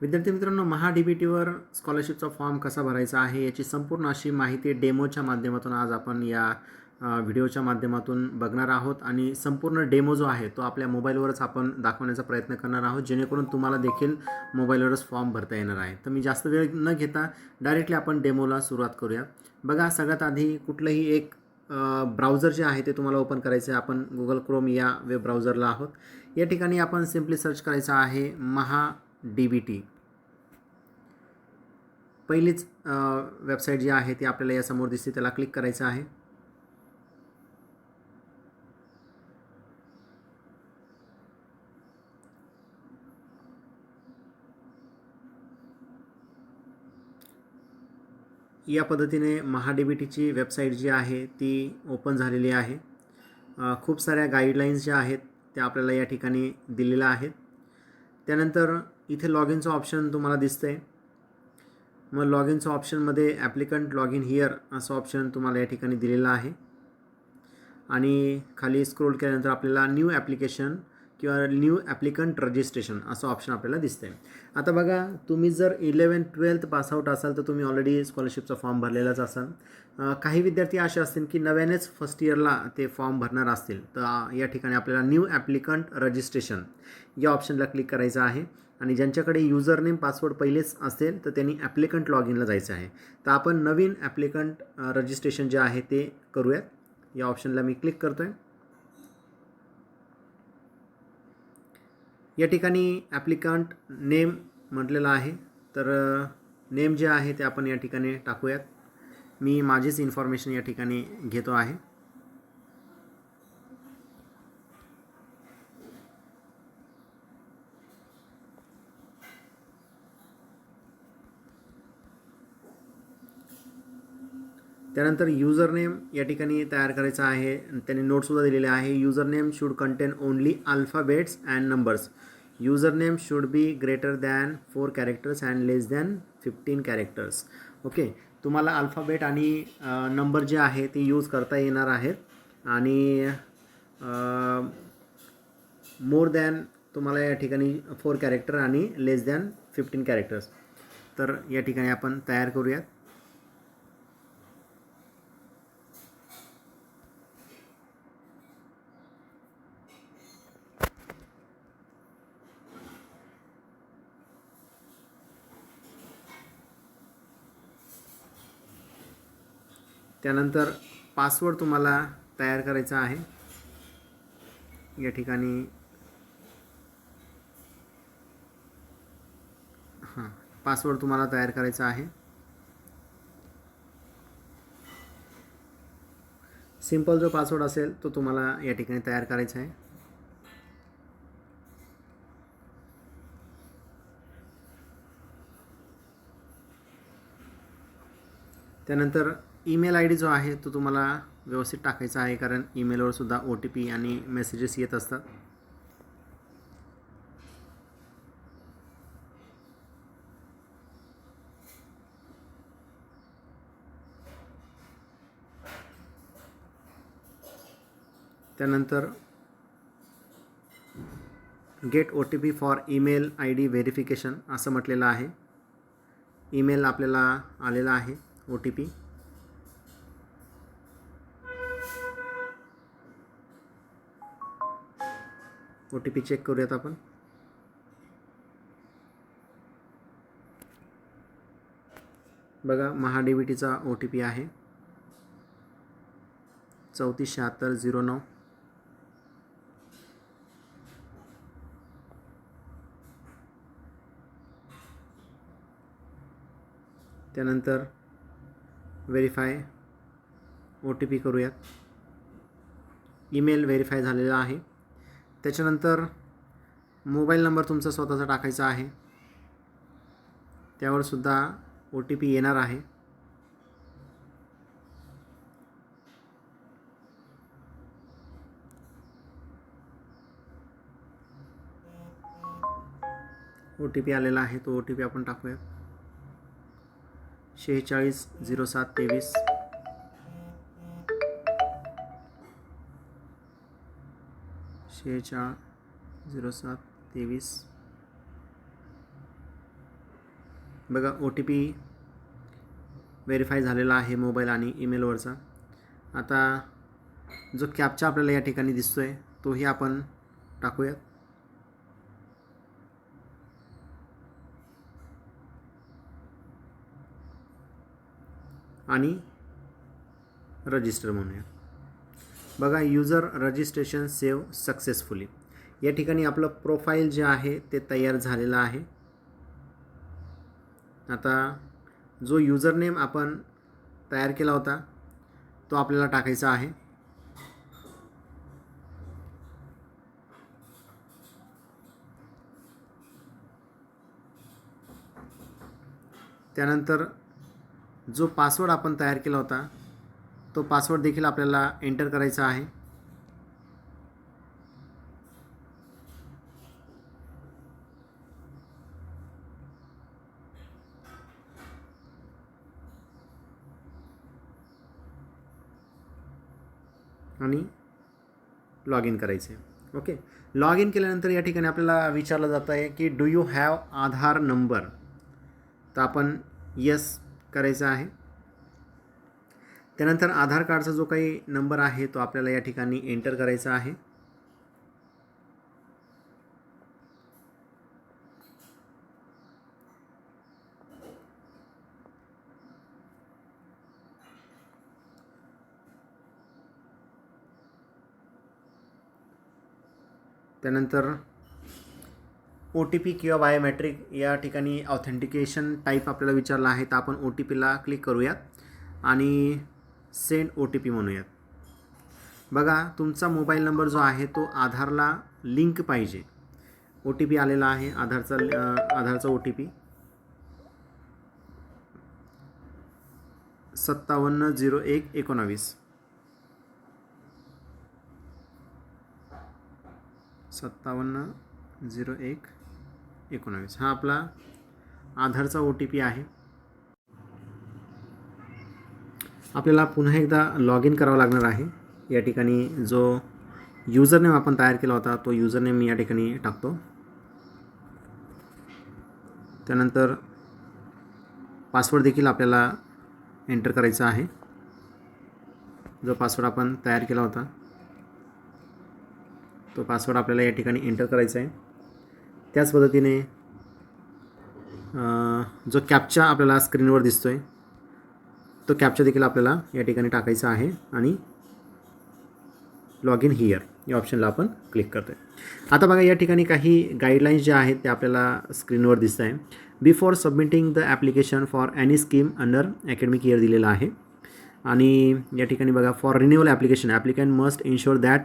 विद्यार्थी मित्रांनो महा डी बी टीवर स्कॉलरशिपचा फॉर्म कसा भरायचा आहे याची संपूर्ण अशी माहिती डेमोच्या माध्यमातून आज आपण या व्हिडिओच्या माध्यमातून बघणार आहोत. आणि संपूर्ण डेमो जो आहे तो आपल्या मोबाईलवरच आपण दाखवण्याचा प्रयत्न करणार आहोत जेणेकरून तुम्हाला देखील मोबाईलवरच फॉर्म भरता येणार आहे. तर मी जास्त वेळ न घेता डायरेक्टली आपण डेमोला सुरुवात करूया. बघा सगळ्यात आधी कुठलंही एक ब्राउझर जे आहे ते तुम्हाला ओपन करायचं आहे आपण गुगल क्रोम या वेब ब्राउझरला आहोत. या ठिकाणी आपण सिम्पली सर्च करायचं आहे महा डी बी टी पहिलीच वेबसाईट जी आहे ती आपल्याला यासमोर दिसते त्याला क्लिक करायचं आहे. या पद्धतीने महाडीबीटीची टीची वेबसाईट जी आहे ती ओपन झालेली आहे. खूप साऱ्या गाईडलाईन्स ज्या आहेत त्या आपल्याला या ठिकाणी दिलेल्या आहेत. त्यानंतर इथे लॉग इनचं ऑप्शन तुम्हाला दिसतं आहे मग लॉग इनचं ऑप्शनमध्ये ॲप्लिकंट लॉग इन हिअर असं ऑप्शन तुम्हाला या ठिकाणी दिलेलं आहे. आणि खाली स्क्रोल केल्यानंतर आपल्याला न्यू ॲप्लिकेशन किंवा न्यू ॲप्लिकंट रजिस्ट्रेशन असं ऑप्शन आपल्याला दिसतंय. आता बघा तुम्ही जर इलेवन ट्वेल्थ पासआउट असाल तर तुम्ही ऑलरेडी स्कॉलरशिपचा फॉर्म भरलेलाच असाल. काही विद्यार्थी असे असतील की नव्यानेच फर्स्ट इयरला ते फॉर्म भरणार असतील. तर या ठिकाणी आपल्याला न्यू ॲप्लिकंट रजिस्ट्रेशन या ऑप्शनला क्लिक करायचं आहे. आणि ज्यांच्याकडे युजर नेम पासवर्ड पहिलेच असेल तर त्यांनी ॲप्लिकंट लॉग इनला जायचं आहे. तर आपण नवीन ॲप्लिकंट रजिस्ट्रेशन जे आहे ते करूयात. या ऑप्शनला मी क्लिक करतो आहे या ठिकाणी ॲप्लिकंट नेम म्हटलेलं आहे. तर नेम जे आहे ते आपण या ठिकाणी टाकूयात. मी माझीच इन्फॉर्मेशन या ठिकाणी घेतो आहे. त्यानंतर युजर नेम या ठिकाणी तयार करायचा आहे. त्याने नोटसुद्धा दिलेले आहे. User name should contain only alphabets and numbers user name should be greater than four characters and less than fifteen characters okay तुम्हाला अल्फाबेट आणि नंबर जे आहे ते यूज करता येणार आहेत. आणि मोर दॅन तुम्हाला या ठिकाणी फोर कॅरेक्टर आणि लेस दॅन फिफ्टीन कॅरेक्टर्स तर या ठिकाणी आपण तयार करूयात. त्यानंतर पासवर्ड तुम्हाला तयार करायचा आहे. या ठिकाणी हां पासवर्ड तुम्हाला तयार करायचा आहे. सिंपल जो पासवर्ड असेल तो तुम्हाला या ठिकाणी तयार करायचा आहे. त्यानंतर ईमेल आय डी जो आहे तो तुम्हाला व्यवस्थित टाकायचा आहे कारण ईमेलवर सुद्धा ओ टी पी आणि मेसेजेस येत असतात. त्यानंतर get O T P for email I D verification असं म्हटलेलं आहे. ईमेल आपल्याला आलेला आहे O T P. O T P check करूयात आपण. बघा महाडीबीटीचा बी टीचा ओ टी पी आहे. चौतीस शहात्तर झिरो नऊ. त्यानंतर व्हेरीफाय ओ टी पी करूयात. ईमेल व्हेरीफाय झालेला आहे. त्याच्यानंतर मोबाईल नंबर तुमचा स्वतःचा टाकायचा आहे. त्यावर सुद्धा ओ टी पी येणार आहे. ओ टी पी आलेला आहे. तो ओ टी पी आपण टाकूया शेहेचाळीस झिरो सात तेवीस. शेहेचाळ झिरो सात तेवीस. बघा ओ टी पी व्हेरीफाय झालेला आहे मोबाईल आणि ईमेलवरचा. आता जो कॅपचा आपल्याला या ठिकाणी दिसतो आहे तोही आपण टाकूयात. आणि रजिस्टर म्हणूया. बघा युजर रजिस्ट्रेशन सेव सक्सेसफुली या ठिकाणी आपलं प्रोफाईल जे आहे ते तयार झालेलं आहे. आता जो युजर नेम आपण तयार केला होता तो आपल्याला टाकायचा आहे. त्यानंतर जो पासवर्ड आपण तयार केला होता तो पासवर्ड देखील आपल्याला एंटर करायचा आहे. आणि लॉग इन करायचे. ओके लॉग इन केल्यानंतर या ठिकाणी आपल्याला विचारलं जात आहे की do you have Aadhaar number तर आपण यस करायचं आहे. त्यानंतर आधार कार्डचा जो काही नंबर आहे तो आपल्याला या ठिकाणी एंटर करायचा आहे. त्यानंतर ओ टी पी किंवा बायोमॅट्रिक या ठिकाणी ऑथेंटिकेशन टाईप आपल्याला विचारला आहे तर आपण ओ टी पीला क्लिक करूयात. आणि सेंड ओ टी पी म्हणूयात. बघा तुमचा मोबाईल नंबर जो आहे तो आधारला लिंक पाहिजे. ओ टी पी आलेला आहे आधारचा आधारचा ओ टी पी सत्तावन्न झिरो एक एकोणावीस. सत्तावन्न झिरो एक एकोणावीस. हा आपला आधारचा ओ टी पी आहे. आपल्याला पुन्हा एकदा लॉग इन करावं लागणार आहे. या ठिकाणी जो युजर नेम आपण तयार केला होता तो युजरनेम मी या ठिकाणी टाकतो. त्यानंतर पासवर्ड देखील आपल्याला एंटर करायचा आहे. जो पासवर्ड आपण तयार केला होता तो पासवर्ड आपल्याला या ठिकाणी एंटर करायचा आहे. त्याच पद्धतीने जो कॅपचा आपल्याला स्क्रीनवर दिसतो आहे तो कॅप्चर देखील आपल्याला या ठिकाणी टाकायचा आहे आणि लॉग इन हिअर या ऑप्शनला आपण क्लिक करतो आहे आता बघा या ठिकाणी काही गाईडलाईन्स ज्या आहेत त्या आपल्याला स्क्रीनवर दिसत आहे. Before submitting the application for any scheme under academic year दिलेलं आहे. आणि या ठिकाणी बघा for renewal application applicant must ensure that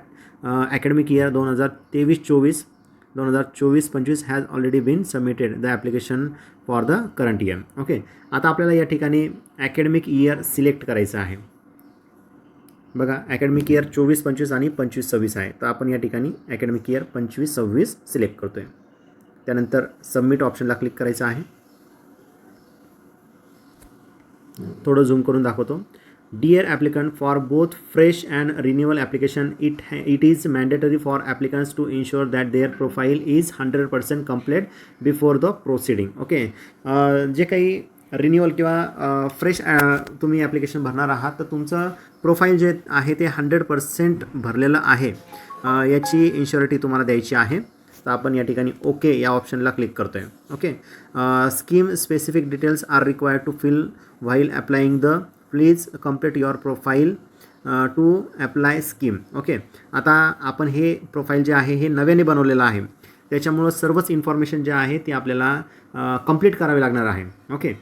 academic year दोन हजार तेवीस चोवीस दोन हजार चोवीस पंचवीस has already been submitted the application for the current year okay आता आपल्याला या ठिकाणी अकॅडमिक इयर सिलेक्ट करायचं आहे. बघा अकॅडमिक इयर चोवीस पंचवीस आणि पंचवीस सव्वीस आहे. तर आपण या ठिकाणी अकॅडमिक इयर पंचवीस सव्वीस सिलेक्ट करतो आहे त्यानंतर सबमिट ऑप्शनला क्लिक करायचं आहे. थोडं झूम करून दाखवतो. Dear applicant for both fresh and renewal application it it is mandatory for applicants to ensure that their profile is hundred percent complete before the proceeding okay जे काही रिन्युअल किंवा uh, fresh uh, तुम्ही application भरणार आहात तर तुमचं profile जे आहे ते हंड्रेड पर्सेंट भरलेलं आहे. Uh, याची इन्शुरिटी तुम्हाला द्यायची आहे. तर आपण या ठिकाणी ओके या ऑप्शनला क्लिक करतो आहे okay scheme specific details are required to fill while applying the please complete your profile to apply scheme okay आता आपण हे प्रोफाईल जे आहे हे नव्याने बनवलेलं आहे. त्याच्यामुळं सर्वच इन्फॉर्मेशन जे आहे ते आपल्याला uh, कंप्लीट करावे लागणार आहे. ओके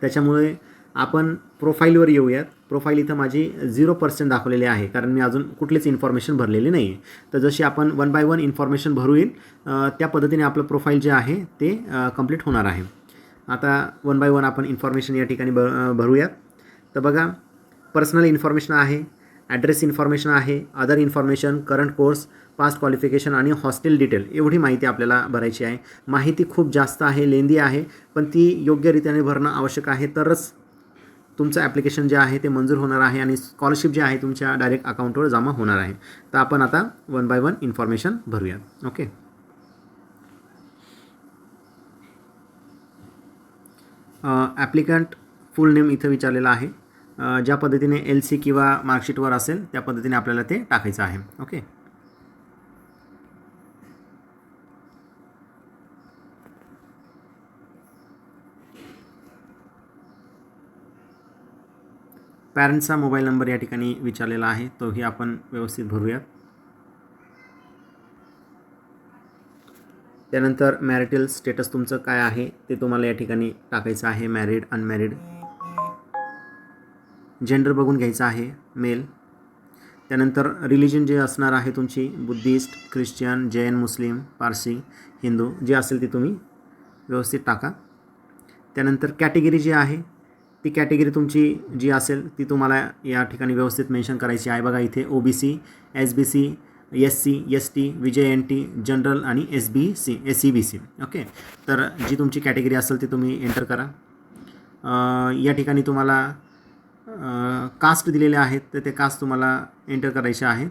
त्याच्यामुळे आपण प्रोफाईलवर येऊयात. प्रोफाईल इथं माझी झिरो पर्सेंट दाखवलेली आहे. कारण मी अजून कुठलीच इन्फॉर्मेशन भरलेली नाही तर जशी आपण वन बाय वन इन्फॉर्मेशन भरू येईल त्या पद्धतीने आपलं प्रोफाईल जे आहे ते uh, कंप्लीट होणार आहे. आता वन बाय वन आपण इन्फॉर्मेशन या ठिकाणी ब uh, भरूयात. तर बघा पर्सनल इन्फॉर्मेशन आहे ॲड्रेस इन्फॉर्मेशन आहे other information current course past qualification आणि हॉस्टेल डिटेल एवढी माहिती आपल्याला भरायची आहे. माहिती खूप जास्त आहे लेंदी आहे पण ती योग्यरित्याने भरणं आवश्यक आहे. तरच तुमचं ॲप्लिकेशन जे आहे ते मंजूर होणार आहे आणि स्कॉलरशिप जे आहे तुमच्या डायरेक्ट अकाउंटवर जमा होणार आहे. तर आपण आता वन बाय वन इन्फॉर्मेशन भरूयात. ओके ॲप्लिकंट फुल नेम इथं विचारलेलं आहे. ज्या पद्धतीने एल सी किंवा मार्कशीटवर असेल त्या पद्धतीने आपल्याला ते टाकायचं आहे. ओके? पॅरेंट्सचा मोबाईल नंबर या ठिकाणी विचारलेला आहे. तोही आपण व्यवस्थित भरूयात. त्यानंतर मॅरिटल स्टेटस तुमचं काय आहे ते तुम्हाला या ठिकाणी टाकायचं आहे. Married unmarried. जेंडर बघून घ्यायचं आहे मेल त्यानंतर रिलिजन जे असणार आहे तुमची Buddhist Christian Jain Muslim Parsi Hindu जे असेल ते तुम्ही व्यवस्थित टाका. त्यानंतर कॅटेगरी जी आहे ती कॅटेगरी तुमची जी असेल ती तुम्हाला या ठिकाणी व्यवस्थित मेन्शन करायची आहे. बघा इथे O B C S B C S C S T V J N T general आणि S B C S C B C okay तर जी तुमची कॅटेगरी असेल ती तुम्ही एंटर करा. या ठिकाणी तुम्हाला कास्ट दिलेले आहेत तर ते कास्ट तुम्हाला एंटर करायचे आहे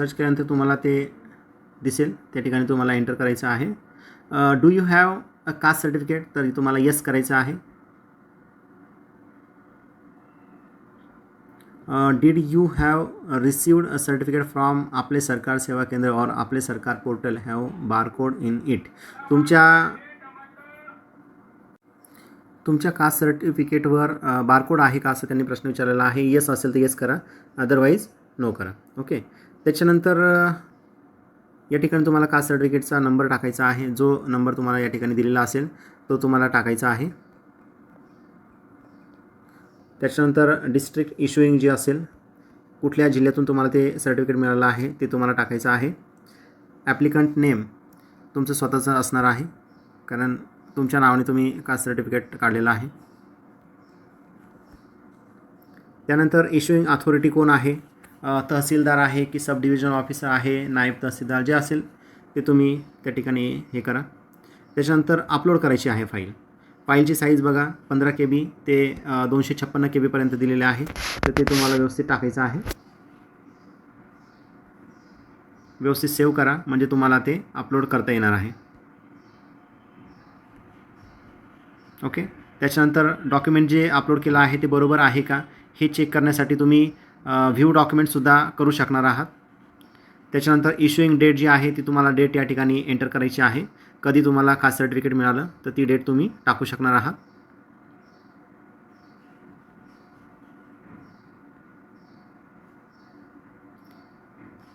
सर्च केल्यानंतर तुम्हाला ते दिसेल. त्या ठिकाणी तुम्हाला एंटर करायचं आहे. Do you have a caste certificate तर तुम्हाला येस करायचं आहे. Did you have received a certificate from Aaple Sarkar Seva Kendra or Aaple Sarkar portal have barcode in it तुमच्या तुमच्या कास्ट सर्टिफिकेटवर बारकोड आहे का असं त्यांनी प्रश्न विचारलेला आहे. येस असेल तर येस करा. अदरवाईज नो करा. ओके त्याच्यानंतर या ठिकाणी तुम्हाला कास्ट सर्टिफिकेटचा नंबर टाकायचा आहे. जो नंबर तुम्हाला या ठिकाणी दिलेला असेल तो तुम्हाला टाकायचा आहे. त्याच्यानंतर डिस्ट्रिक्ट इश्युईंग जी असेल कुठल्या जिल्ह्यातून तुम्हाला ते सर्टिफिकेट मिळालं आहे ते तुम्हाला टाकायचं आहे. ॲप्लिकंट नेम तुमचं स्वतःचं असणार आहे कारण तुमच्या नावाने तुम्ही कास्ट सर्टिफिकेट काढलेलं आहे. त्यानंतर इश्युईंग अथॉरिटी कोण आहे? तहसीलदार आहे की सब डिव्हिजन ऑफिसर आहे नायब तहसीलदार जे असेल ते तुम्ही त्या ठिकाणी हे करा. त्याच्यानंतर अपलोड करायची आहे फाईल फाईलची साईज बघा पंधरा के बी ते दोनशे छप्पन्न के बीपर्यंत दिलेले आहे. तर ते तुम्हाला व्यवस्थित टाकायचं आहे. व्यवस्थित सेव्ह करा म्हणजे तुम्हाला ते अपलोड करता येणार आहे. ओके त्याच्यानंतर डॉक्युमेंट जे अपलोड केलं आहे ते बरोबर आहे का? हे चेक करण्यासाठी तुम्ही व्ह्यू डॉक्युमेंटसुद्धा करू शकणार आहात. त्याच्यानंतर इश्युईंग डेट जी आहे ती तुम्हाला डेट या ठिकाणी एंटर करायची आहे. कधी तुम्हाला खास सर्टिफिकेट मिळालं तर ती डेट तुम्ही टाकू शकणार आहात.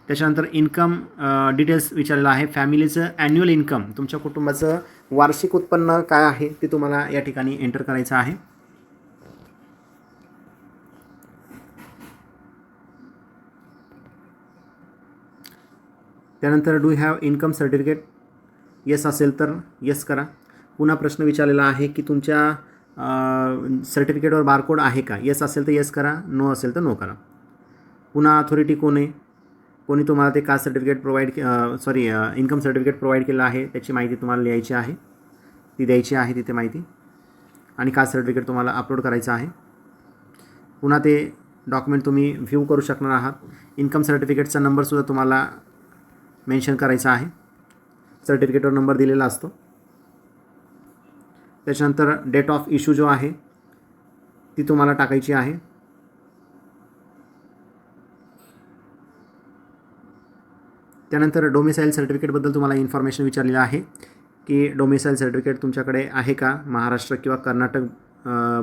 त्याच्यानंतर इन्कम डिटेल्स विचारलेलं आहे. फॅमिलीचं ॲन्युअल इन्कम तुमच्या कुटुंबाचं वार्षिक उत्पन्न काय आहे ते तुम्हाला या ठिकाणी एंटर करायचं आहे. त्यानंतर do have income certificate yes असेल तर येस करा. पुन्हा प्रश्न विचारलेला आहे की तुमच्या सर्टिफिकेटवर बारकोड आहे का? येस असेल तर येस करा. नो असेल तर नो करा. पुन्हा अथॉरिटी कोण आहे? कोणी तुम्हाला ते caste certificate provide sorry income certificate provide केलं आहे त्याची माहिती तुम्हाला लिहायची आहे. ती द्यायची आहे तिथे माहिती. आणि कास्ट सर्टिफिकेट तुम्हाला अपलोड करायचं आहे. पुन्हा ते डॉक्युमेंट तुम्ही व्ह्यू करू शकणार आहात. इन्कम सर्टिफिकेटचा नंबरसुद्धा तुम्हाला मेन्शन करायचा आहे. सर्टिफिकेटवर नंबर दिलेला असतो. त्याच्यानंतर डेट ऑफ इश्यू जो आहे ती तुम्हाला टाकायची आहे. त्यानंतर डोमिसाईल सर्टिफिकेटबद्दल तुम्हाला इन्फॉर्मेशन विचारलेलं आहे की डोमिसाईल सर्टिफिकेट तुमच्याकडे आहे का? महाराष्ट्र किंवा कर्नाटक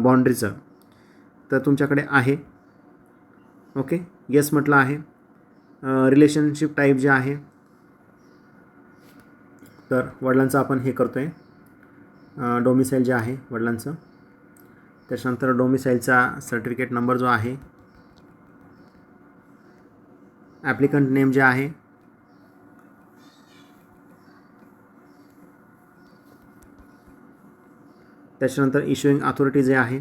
बाउंड्रीचं तर तुमच्याकडे आहे. ओके येस म्हटलं आहे. रिलेशनशिप टाईप जे आहे तर वडिलांचं आपण हे करतो आहे डोमिसाईल जे आहे वडिलांचं. त्याच्यानंतर डोमिसाईलचा सर्टिफिकेट नंबर जो आहे. ॲप्लिकंट नेम जे आहे. त्याच्यानंतर इश्युईंग अथॉरिटी जे आहे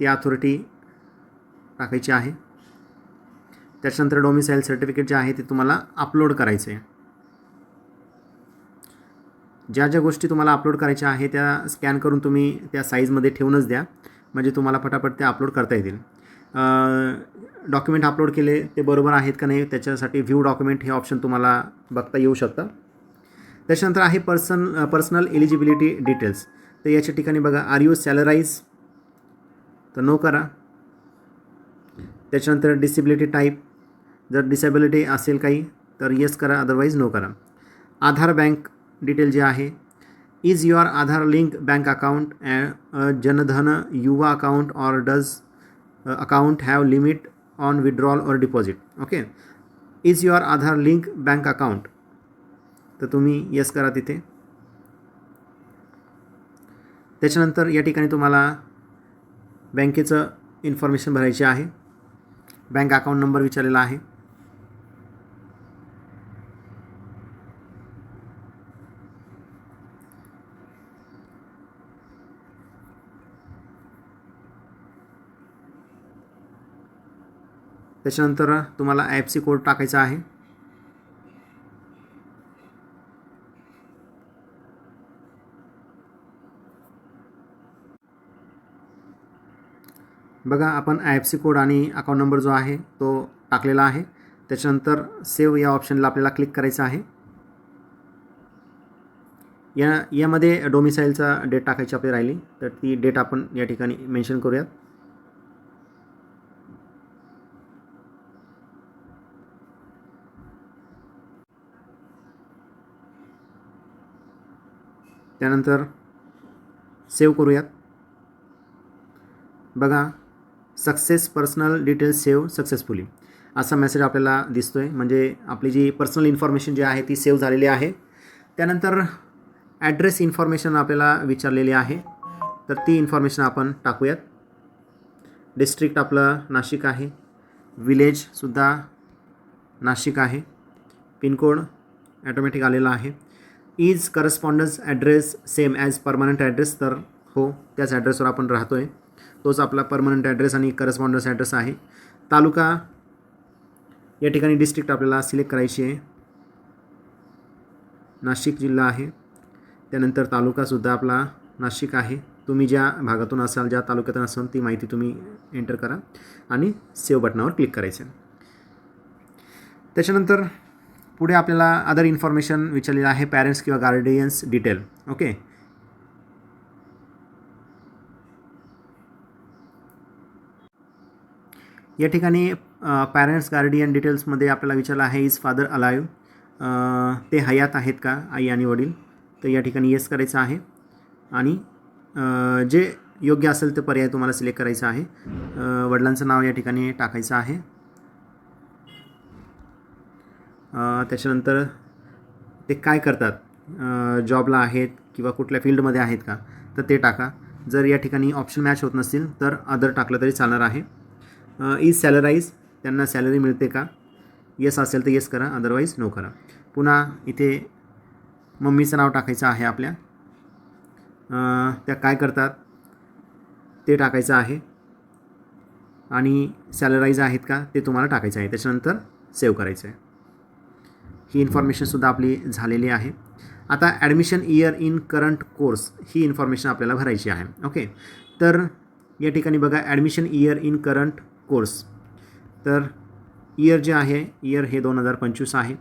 ती अथॉरिटी टाकायची आहे. त्याच्यानंतर डोमिसाईल सर्टिफिकेट जे आहे ते तुम्हाला अपलोड करायचं आहे ज्या ज्या गोष्टी तुम्हाला अपलोड करायच्या आहे त्या स्कॅन करून तुम्ही त्या साईजमध्ये ठेवूनच द्या. म्हणजे तुम्हाला फटाफट ते अपलोड करता येतील. डॉक्युमेंट अपलोड केले ते बरोबर आहेत का नाही त्याच्यासाठी व्ह्यू डॉक्युमेंट हे ऑप्शन तुम्हाला बघता येऊ शकतं. त्याच्यानंतर आहे पर्सन पर्सनल एलिजिबिलिटी डिटेल्स तर याच्या ठिकाणी बघा आर यू सॅलराईज तर नो करा. त्याच्यानंतर डिसेबिलिटी टाईप जर डिसेबिलिटी असेल काही तर येस करा अदरवाईज नो करा. आधार बँक डिटेल जे आहे is your Aadhaar link bank account and Jan Dhan Yuva account or does account have limit on withdrawal or deposit okay is your Aadhaar link bank account तर तुम्ही yes करा तिथे. त्याच्यानंतर या ठिकाणी तुम्हाला बँकेचं इन्फॉर्मेशन भरायची आहे. बँक अकाउंट नंबर विचारलेला आहे. त्याच्यानंतर तुम्हाला आय एफ सी कोड टाकायचा आहे. बघा आपण आय एफ सी कोड आणि अकाउंट नंबर जो आहे तो टाकलेला आहे. त्याच्यानंतर सेव्ह या ऑप्शनला आपल्याला क्लिक करायचं आहे. या यामध्ये डोमिसाईलचा डेट टाकायची आपली राहिली. तर ती डेट आपण या ठिकाणी मेन्शन करूयात. त्यानंतर सेव्ह करूयात. बघा success personal details save successfully असा मेसेज आपल्याला दिसतो आहे म्हणजे आपली जी पर्सनल इन्फॉर्मेशन जी आहे ती सेव्ह झालेली आहे. त्यानंतर ॲड्रेस इन्फॉर्मेशन आपल्याला विचारलेली आहे. तर ती इन्फॉर्मेशन आपण टाकूयात. डिस्ट्रिक्ट आपलं नाशिक आहे. विलेजसुद्धा नाशिक आहे. पिनकोड ॲटोमॅटिक आलेला आहे. Is correspondence address same as permanent address तर हो त्याच ॲड्रेसवर आपण राहतो आहे तोच आपला परमनंट ॲड्रेस आणि करस्पॉन्डन्स ॲड्रेस आहे. तालुका या ठिकाणी डिस्ट्रिक्ट आपल्याला सिलेक्ट करायची आहे. नाशिक जिल्हा आहे. त्यानंतर तालुकासुद्धा आपला नाशिक आहे. तुम्ही ज्या भागातून असाल ज्या तालुक्यातून असाल ती माहिती तुम्ही एंटर करा आणि सेव्ह बटनावर क्लिक करायचं त्याच्यानंतर पुढे आपल्याला अदर इन्फॉर्मेशन विचारलेलं आहे पॅरेंट्स किंवा गार्डियन्स डिटेल ओके या ठिकाणी पॅरेंट्स गार्डियन डिटेल्समध्ये आपल्याला विचारलं आहे इज फादर अलाईव्ह ते हयात आहेत का आई आणि वडील? तर या ठिकाणी येस करायचं आहे. आणि जे योग्य असेल ते पर्याय तुम्हाला सिलेक्ट करायचा आहे. वडिलांचं नाव या ठिकाणी टाकायचं आहे. त्याच्यानंतर ते काय करतात? जॉबला आहेत किंवा कुठल्या फील्डमध्ये आहेत का? तर ते टाका. जर या ठिकाणी ऑप्शन मॅच होत नसतील तर अदर टाकलं तरी चालणार आहे. इज सॅलराईज त्यांना सॅलरी मिळते का? येस असेल तर येस करा अदरवाईज नो करा. पुन्हा इथे मम्मीचं नाव टाकायचं आहे आपल्या. त्या काय करतात? ते टाकायचं आहे. आणि सॅलराईज आहेत का? ते तुम्हाला टाकायचं आहे. त्याच्यानंतर सेव्ह करायचं आहे. ही इन्फॉर्मेशनसुद्धा आपली झालेली आहे. आता admission year in current course he information आपल्याला भरायची आहे. ओके तर या ठिकाणी बघा admission year in current course तर इयर जे आहे इयर हे दोन हजार पंचवीस आहे.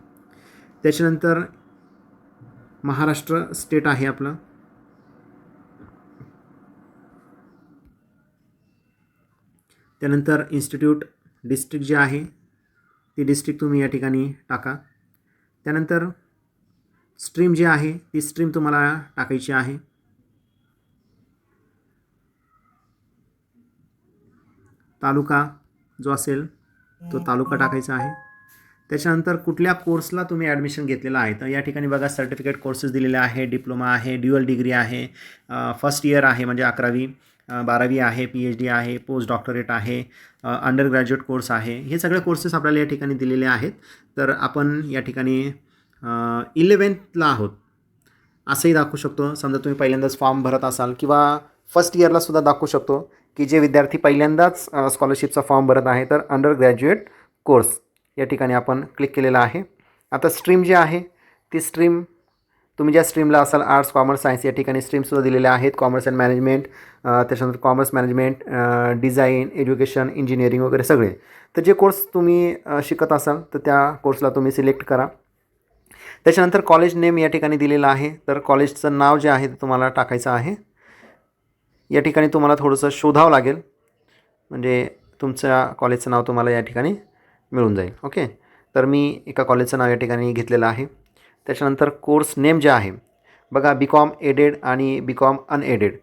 त्याच्यानंतर महाराष्ट्र स्टेट आहे आपलं. त्यानंतर इन्स्टिट्यूट डिस्ट्रिक्ट जे आहे ती डिस्ट्रिक्ट तुम्ही या ठिकाणी टाका. त्यानंतर स्ट्रीम जी आहे ती स्ट्रीम तुम्हाला टाकायची आहे. तालुका जो असेल तो तालुका टाकायचा आहे. त्याच्यानंतर कुठल्या कोर्सला तुम्ही ॲडमिशन घेतलेलं आहे? तर या ठिकाणी बघा सर्टिफिकेट कोर्सेस दिलेले आहे डिप्लोमा आहे ड्युअल डिग्री आहे फर्स्ट इयर आहे म्हणजे अकरावी. बारावी आहे पी एच डी आहे पोस्ट डॉक्टरेट आहे अंडर ग्रॅज्युएट कोर्स आहे. हे सगळे कोर्सेस आपल्याला या ठिकाणी दिलेले आहेत. तर आपण या ठिकाणी इलेवेंथला आहोत. असंही दाखवू शकतो. समजा तुम्ही पहिल्यांदाच फॉर्म भरत असाल किंवा फर्स्ट इयरला सुद्धा दाखवू शकतो की जे विद्यार्थी पहिल्यांदाच स्कॉलरशिपचा फॉर्म भरत आहे तर अंडर ग्रॅज्युएट कोर्स या ठिकाणी आपण क्लिक केलेला आहे. आता स्ट्रीम जी आहे ती स्ट्रीम तुम्ही ज्या स्ट्रीमला असाल आर्ट्स कॉमर्स सायन्स या ठिकाणी स्ट्रीमसुद्धा दिलेल्या आहेत. कॉमर्स अँड मॅनेजमेंट त्याच्यानंतर commerce management design education engineering वगैरे सगळे. तर जे कोर्स तुम्ही शिकत असाल तर त्या कोर्सला तुम्ही सिलेक्ट करा. त्याच्यानंतर कॉलेज नेम या ठिकाणी दिलेलं आहे. तर कॉलेजचं नाव जे आहे ते तुम्हाला टाकायचं आहे. या ठिकाणी तुम्हाला थोडंसं शोधावं लागेल. म्हणजे तुमच्या कॉलेजचं नाव तुम्हाला या ठिकाणी मिळून जाईल. ओके? तर मी एका कॉलेजचं नाव या ठिकाणी घेतलेलं आहे. त्याच्यानंतर कोर्स नेम जे आहे बघा बी कॉम एडेड आणि B com unaided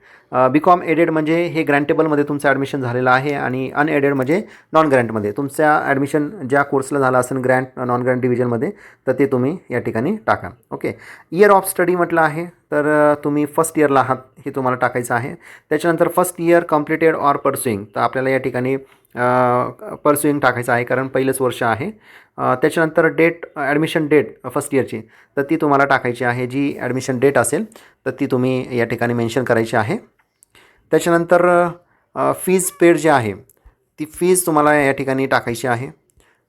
B com aided म्हणजे हे ग्रँटेबलमध्ये तुमचं ॲडमिशन झालेलं आहे आणि अनएडेड म्हणजे नॉन ग्रँटमध्ये तुमच्या ॲडमिशन ज्या कोर्सला झालं असेल ग्रँट नॉन ग्रँट डिव्हिजनमध्ये तर ते तुम्ही या ठिकाणी टाका. ओके? इयर ऑफ स्टडी म्हटलं आहे तर तुम्ही फर्स्ट इयरला आहात हे तुम्हाला टाकायचं आहे. त्याच्यानंतर first year completed or pursuing तर आपल्याला या ठिकाणी परस्युईंग टाकायचं आहे कारण पहिलंच वर्ष आहे. त्याच्यानंतर डेट ॲडमिशन डेट फर्स्ट इयरची तर ती तुम्हाला टाकायची आहे. जी ॲडमिशन डेट असेल तर ती तुम्ही या ठिकाणी मेन्शन करायची आहे. त्याच्यानंतर फीज पेड जी आहे ती फीज तुम्हाला या ठिकाणी टाकायची आहे.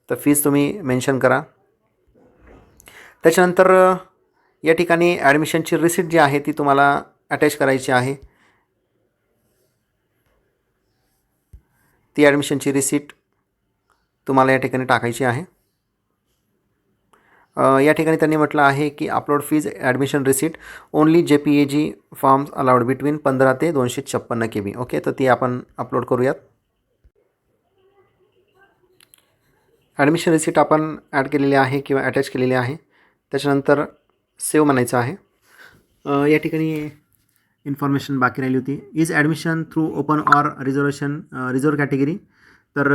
तर फीज तुम्ही मेन्शन करा. त्याच्यानंतर या ठिकाणी ॲडमिशनची रिसिट जी आहे ती तुम्हाला अटॅच करायची आहे. ती ॲडमिशनची रिसिट तुम्हाला या ठिकाणी टाकायची आहे. या ठिकाणी त्यांनी म्हटलं आहे की upload fees admission receipt only J P A G forms allowed between पंधरा ते दोनशे छप्पन्न के बी ओके तर ती आपण अपलोड करूयात. ॲडमिशन रिसिट आपण ॲड केलेली आहे किंवा अटॅच केलेली आहे. त्याच्यानंतर सेव्ह म्हणायचं आहे. या ठिकाणी इन्फॉर्मेशन बाकी राहिली होती. Is admission through open or reservation reserve category तर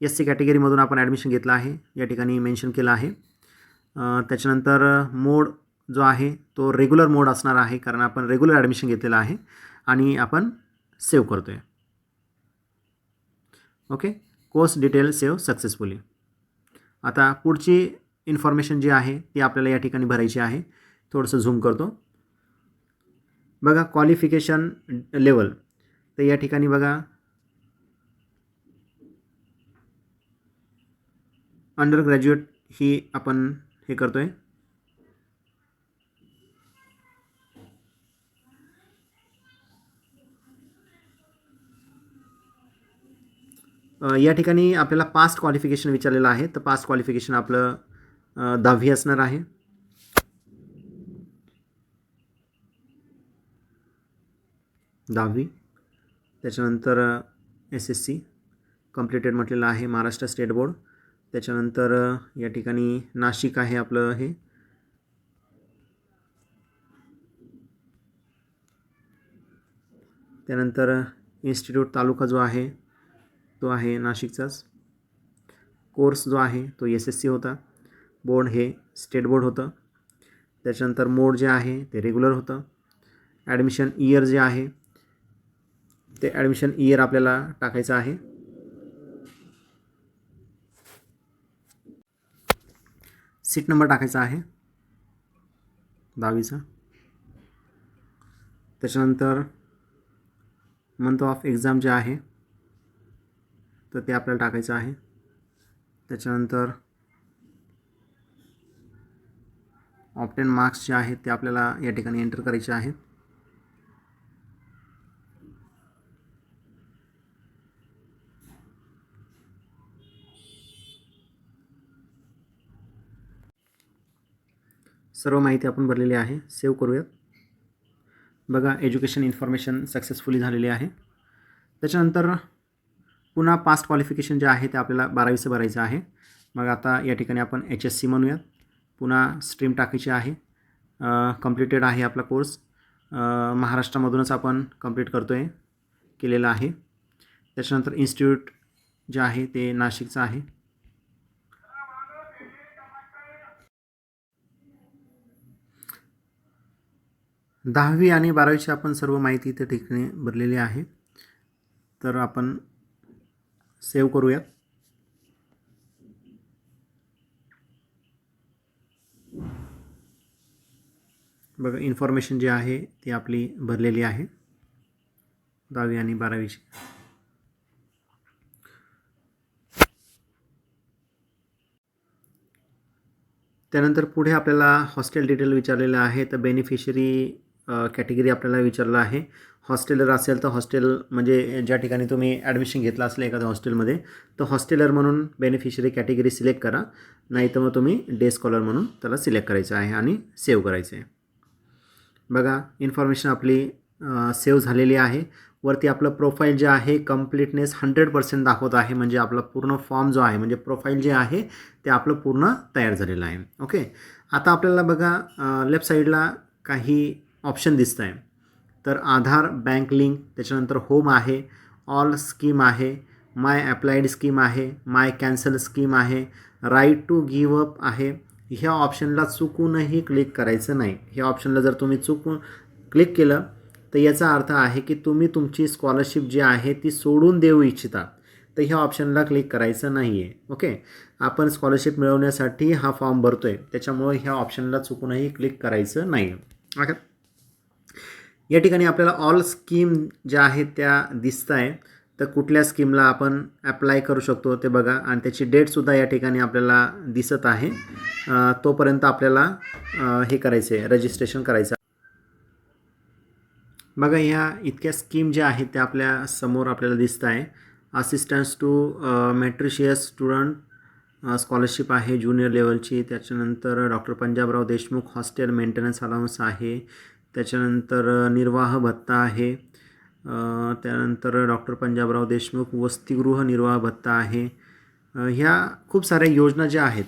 एस सी कॅटेगरीमधून आपण ॲडमिशन घेतलं आहे. या ठिकाणी मेन्शन केलं आहे. Uh, त्याच्यानंतर uh, मोड जो आहे तो रेग्युलर मोड असणार आहे कारण आपण रेग्युलर ॲडमिशन घेतलेलं आहे आणि आपण सेव्ह करतो आहे okay course detail save successfully आता पुढची इन्फॉर्मेशन जी आहे ती आपल्याला या ठिकाणी भरायची आहे. थोडंसं झूम करतो. बघा क्वालिफिकेशन लेवल तर या ठिकाणी बघा. अंडर ग्रॅज्युएट ही आपण हे करतो आहे या ठिकाणी आपल्याला पास्ट क्वालिफिकेशन विचारलेलं आहे. तर पास्ट क्वालिफिकेशन आपलं दहावी असणार आहे. दहावी. त्याच्यानंतर एस एस सी कम्प्लिटेड म्हटलेलं आहे महाराष्ट्र स्टेट बोर्ड त्याच्यानंतर या ठिकाणी नाशिक आहे आपलं हे. त्यानंतर इन्स्टिट्यूट तालुका जो आहे तो आहे नाशिकचाच. कोर्स जो आहे तो एस एस सी होता. बोर्ड हे स्टेट बोर्ड होतं. त्याच्यानंतर मोड जे आहे ते रेग्युलर होतं. ॲडमिशन इयर जे आहे ते ॲडमिशन इयर आपल्याला टाकायचं आहे. सीट नंबर टाकायचा आहे. दहावीचा. त्याच्यानंतर मंथ ऑफ एक्झाम जे आहे तर ते आपल्याला टाकायचं आहे. त्याच्यानंतर ऑप्टेन मार्क्स जे आहेत ते आपल्याला या ठिकाणी एंटर करायचे आहेत. सर्व माहिती आपण भरलेली आहे. सेव्ह करूयात. बघा एज्युकेशन इन्फॉर्मेशन सक्सेसफुली झालेली आहे. त्याच्यानंतर पुन्हा पास्ट क्वालिफिकेशन जे आहे ते आपल्याला बारावीचं भरायचं आहे. मग आता या ठिकाणी आपण एच एस सी म्हणूयात. पुन्हा स्ट्रीम टाकायची आहे. कम्प्लिटेड आहे आपला कोर्स महाराष्ट्रामधूनच आपण कंप्लीट करतो आहे केलेला आहे. त्याच्यानंतर इन्स्टिट्यूट जे आहे ते नाशिकचं आहे. दहावी आणि बारावीची आपण सर्व माहिती त्या ठिकाणी भरलेली आहे. तर आपण सेव्ह करूयात. बघा इन्फॉर्मेशन जी आहे ती आपली भरलेली आहे. दहावी आणि बारावीची. त्यानंतर पुढे आपल्याला हॉस्टेल डिटेल विचारलेलं आहे. तर बेनिफिशरी कॅटेगरी आपल्याला विचारलं आहे. हॉस्टेलर असेल तर हॉस्टेल म्हणजे ज्या ठिकाणी तुम्ही ॲडमिशन घेतलं असलं एखाद्या हॉस्टेलमध्ये तर हॉस्टेलर म्हणून बेनिफिशरी कॅटेगरी सिलेक्ट करा. नाही तर मग तुम्ही डे स्कॉलर म्हणून त्याला सिलेक्ट करायचं आहे आणि सेव्ह करायचं आहे. बघा इन्फॉर्मेशन आपली सेव्ह झालेली आहे. वरती आपलं प्रोफाईल जे आहे कम्प्लीटनेस हंड्रेड पर्सेंट दाखवत आहे. म्हणजे आपला पूर्ण फॉर्म जो आहे म्हणजे प्रोफाईल जे आहे ते आपलं पूर्ण तयार झालेलं आहे. ओके आता आपल्याला बघा लेफ्ट साईडला काही ऑप्शन दिसत आहे तर आधार बँक लिंक त्याच्यानंतर होम आहे ऑल स्कीम आहे माय अप्लाइड स्कीम आहे माय कॅन्सल स्कीम आहे राईट टू गिव्ह अप आहे. ह्या ऑप्शनला चुकूनही क्लिक करायचं नाही. ह्या ऑप्शनला जर तुम्ही चुकून क्लिक केलं तर याचा अर्थ आहे की तुम्ही तुमची स्कॉलरशिप जी आहे ती सोडून देऊ इच्छिता. तर ह्या ऑप्शनला क्लिक करायचं नाही आहे ओके? आपण स्कॉलरशिप मिळवण्यासाठी हा फॉर्म भरतो आहे त्याच्यामुळे ह्या ऑप्शनला चुकूनही क्लिक करायचं नाही आहे या ठिकाणी आपल्याला ऑल स्कीम ज्या आहेत त्या दिसत आहे. तर कुठल्या स्कीमला आपण ॲप्लाय करू शकतो ते बघा. आणि त्याची डेटसुद्धा या ठिकाणी आपल्याला दिसत आहे. तोपर्यंत आपल्याला हे करायचं आहे. रजिस्ट्रेशन करायचं बघा ह्या इतक्या स्कीम ज्या आहेत त्या आपल्यासमोर आपल्याला दिसत आहे. Assistance to meritorious student scholarship आहे ज्युनियर लेवलची त्याच्यानंतर doctor Panjabrao Deshmukh hostel maintenance allowance आहे. त्याच्यानंतर निर्वाह भत्ता आहे. त्यानंतर डॉक्टर पंजाबराव देशमुख वसतिगृह निर्वाह भत्ता आहे. ह्या खूप साऱ्या योजना ज्या आहेत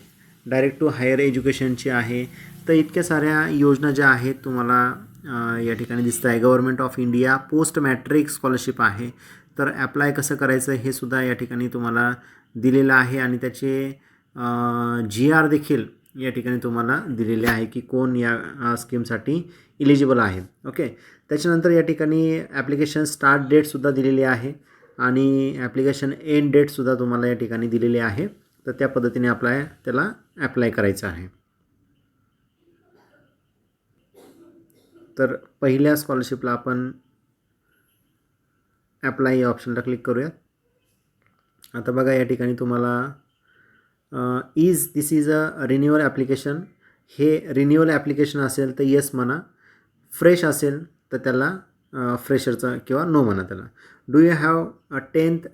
डायरेक्ट टू हायर एज्युकेशनची आहे तर इतक्या साऱ्या योजना ज्या आहेत तुम्हाला या ठिकाणी दिसत आहे. Government of India post matric scholarship आहे. तर ॲप्लाय कसं करायचं हे सुद्धा या ठिकाणी तुम्हाला दिलेलं आहे आणि त्याचे जी आर देखील या ठिकाणी तुम्हाला दिलेले आहे की कोण या स्कीमसाठी इलिजिबल आहे ओके त्याच्यानंतर या ठिकाणी ॲप्लिकेशन स्टार्ट डेटसुद्धा दिलेली आहे आणि ॲप्लिकेशन एंड डेटसुद्धा तुम्हाला या ठिकाणी दिलेली आहे. तर त्या पद्धतीने अप्लाय त्याला ॲप्लाय करायचं आहे. तर पहिल्या स्कॉलरशिपला आपण ॲप्लाय या ऑप्शनला क्लिक करूयात. आता बघा या ठिकाणी तुम्हाला is this is a renewal application हे रिन्युअल ॲप्लिकेशन असेल तर येस म्हणा. फ्रेश असेल तर त्याला फ्रेशरचं किंवा नो म्हणा त्याला. Do you have a tenth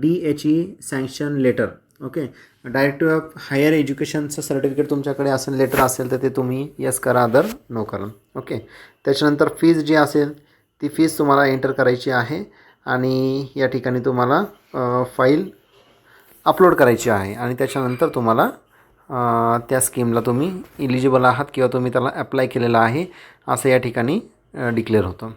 D H E sanction letter okay directive of higher एज्युकेशनचं certificate तुमच्याकडे असेल लेटर असेल तर ते तुम्ही यस करा अदर नो करा. ओके त्याच्यानंतर फीज जी असेल ती फीज तुम्हाला एंटर करायची आहे आणि या ठिकाणी तुम्हाला फाईल अपलोड करायची आहे आणि त्याच्यानंतर तुम्हाला त्या स्कीमला तुम्ही इलिजिबल आहात किंवा तुम्ही त्याला ॲप्लाय केलेलं आहे असं या ठिकाणी डिक्लेअर होतं.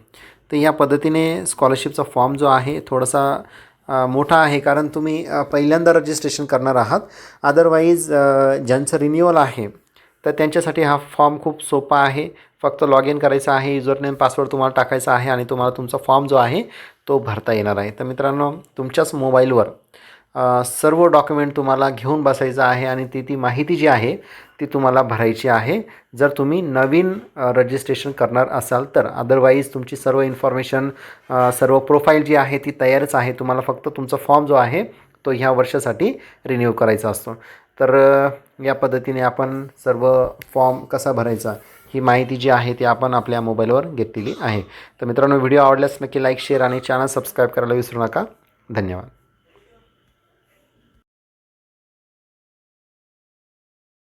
तर या पद्धतीने स्कॉलरशिपचा फॉर्म जो आहे थोडासा मोठा आहे कारण तुम्ही पहिल्यांदा रजिस्ट्रेशन करणार आहात. अदरवाईज ज्यांचं रिन्युअल आहे तर त्यांच्यासाठी हा फॉर्म खूप सोपा आहे. फक्त लॉग इन करायचं आहे युजर नेम पासवर्ड तुम्हाला टाकायचा आहे आणि तुम्हाला तुमचा फॉर्म जो आहे तो भरता येणार आहे. तर मित्रांनो तुमच्याच मोबाईलवर सर्व डॉक्युमेंट तुम्हाला घेऊन बसायचं आहे आणि ती ती माहिती जी आहे ती तुम्हाला भरायची आहे. जर तुम्ही नवीन रजिस्ट्रेशन करणार असाल तर अदरवाईज तुमची सर्व इन्फॉर्मेशन सर्व प्रोफाईल जी आहे ती तयारच आहे. तुम्हाला फक्त तुमचा फॉर्म जो आहे तो ह्या वर्षासाठी रिन्यू करायचा असतो. तर या पद्धतीने आपण सर्व फॉर्म कसा भरायचा ही माहिती जी आहे ती आपण आपल्या मोबाईलवर घेतलेली आहे. तर मित्रांनो व्हिडिओ आवडल्यास नक्की लाईक शेअर आणि चॅनल सबस्क्राईब करायला विसरू नका. धन्यवाद.